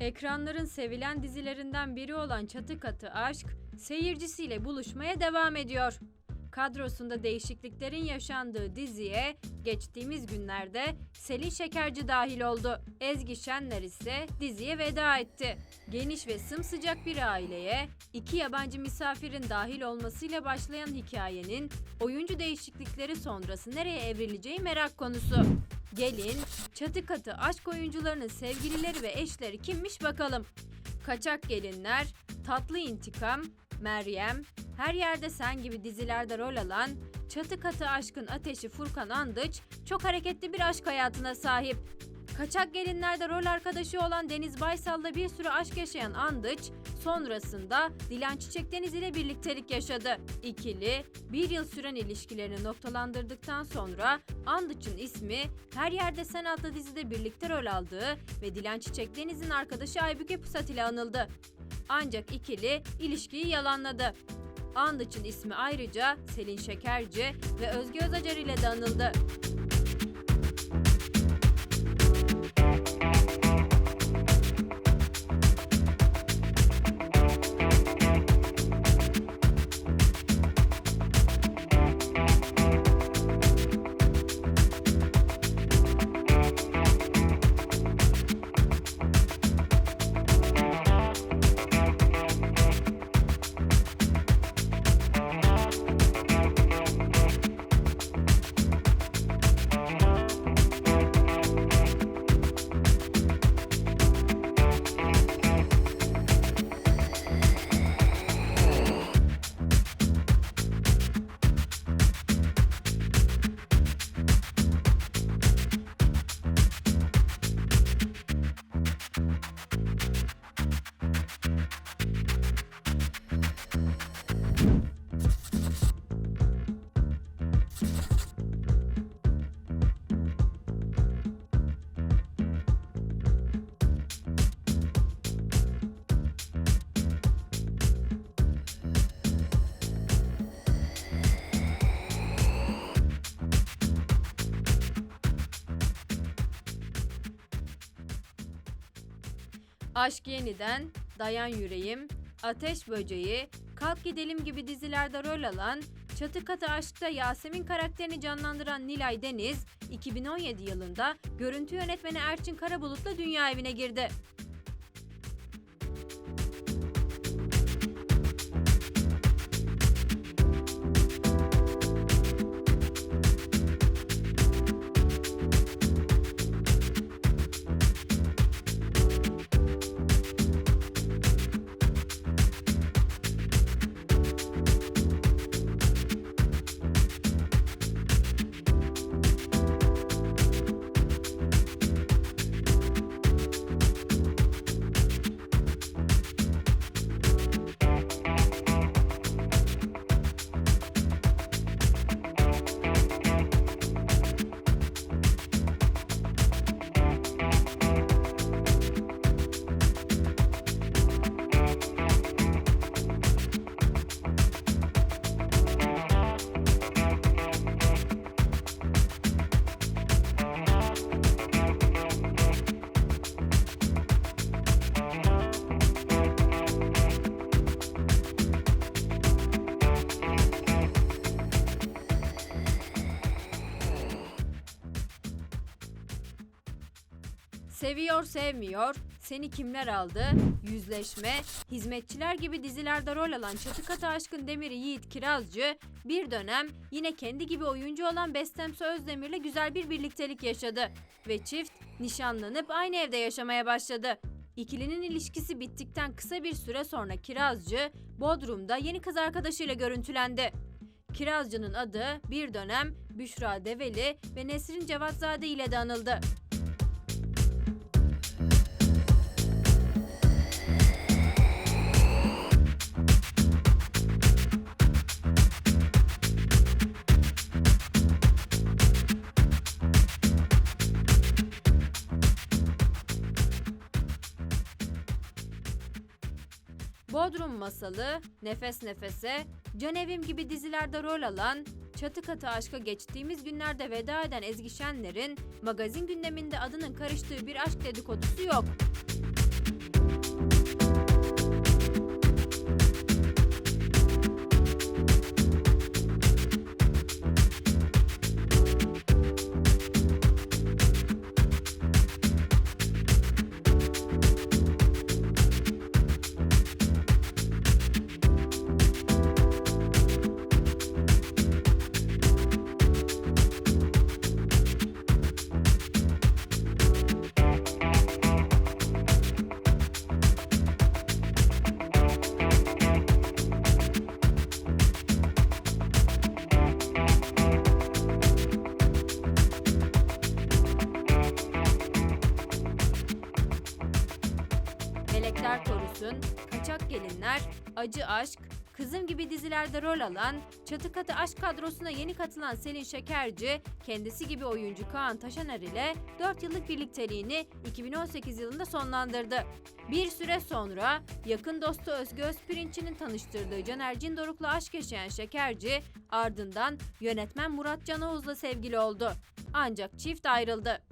Ekranların sevilen dizilerinden biri olan Çatı Katı Aşk, seyircisiyle buluşmaya devam ediyor. Kadrosunda değişikliklerin yaşandığı diziye geçtiğimiz günlerde Selin Şekerci dahil oldu. Ezgi Şenler ise diziye veda etti. Geniş ve sımsıcak bir aileye iki yabancı misafirin dahil olmasıyla başlayan hikayenin oyuncu değişiklikleri sonrası nereye evrileceği merak konusu. Gelin, çatı katı aşk oyuncularının sevgilileri ve eşleri kimmiş bakalım. Kaçak Gelinler, Tatlı İntikam, Meryem, Her Yerde Sen gibi dizilerde rol alan Çatı Katı Aşkın Ateşi Furkan Andıç çok hareketli bir aşk hayatına sahip. Kaçak Gelinler'de rol arkadaşı olan Deniz Baysal'la bir süre aşk yaşayan Andıç, sonrasında Dilan Çiçek Deniz ile birliktelik yaşadı. İkili, bir yıl süren ilişkilerini noktalandırdıktan sonra Andıç'ın ismi Her Yerde Sen adlı dizide birlikte rol aldığı ve Dilan Çiçek Deniz'in arkadaşı Aybüke Pusat ile anıldı. Ancak ikili ilişkiyi yalanladı. Andıç'ın ismi ayrıca Selin Şekerci ve Özge Özacar ile de anıldı. Aşk Yeniden, Dayan Yüreğim, Ateş Böceği, Kalk Gidelim gibi dizilerde rol alan, Çatı Katı Aşk'ta Yasemin karakterini canlandıran Nilay Deniz, 2017 yılında görüntü yönetmeni Erçin Karabulut'la dünya evine girdi. Seviyor sevmiyor, Seni Kimler Aldı, Yüzleşme, Hizmetçiler gibi dizilerde rol alan Çatı Katı Aşkın Demir'i Yiğit Kirazcı bir dönem yine kendi gibi oyuncu olan Bestemse Özdemir'le güzel bir birliktelik yaşadı ve çift nişanlanıp aynı evde yaşamaya başladı. İkilinin ilişkisi bittikten kısa bir süre sonra Kirazcı Bodrum'da yeni kız arkadaşıyla görüntülendi. Kirazcı'nın adı bir dönem Büşra Develi ve Nesrin Cevatzade ile de anıldı. Bodrum Masalı, Nefes Nefese, Can Evim gibi dizilerde rol alan, Çatı Katı Aşk'a geçtiğimiz günlerde veda eden Ezgi Şenler'in magazin gündeminde adının karıştığı bir aşk dedikodusu yok. Korusun, Kaçak Gelinler, Acı Aşk, Kızım gibi dizilerde rol alan, Çatı Katı Aşk kadrosuna yeni katılan Selin Şekerci, kendisi gibi oyuncu Kaan Taşaner ile 4 yıllık birlikteliğini 2018 yılında sonlandırdı. Bir süre sonra yakın dostu Özgü Özpirinç'in tanıştırdığı Caner Cindoruk'la aşk yaşayan Şekerci, ardından yönetmen Murat Can Oğuz'la sevgili oldu. Ancak çift ayrıldı.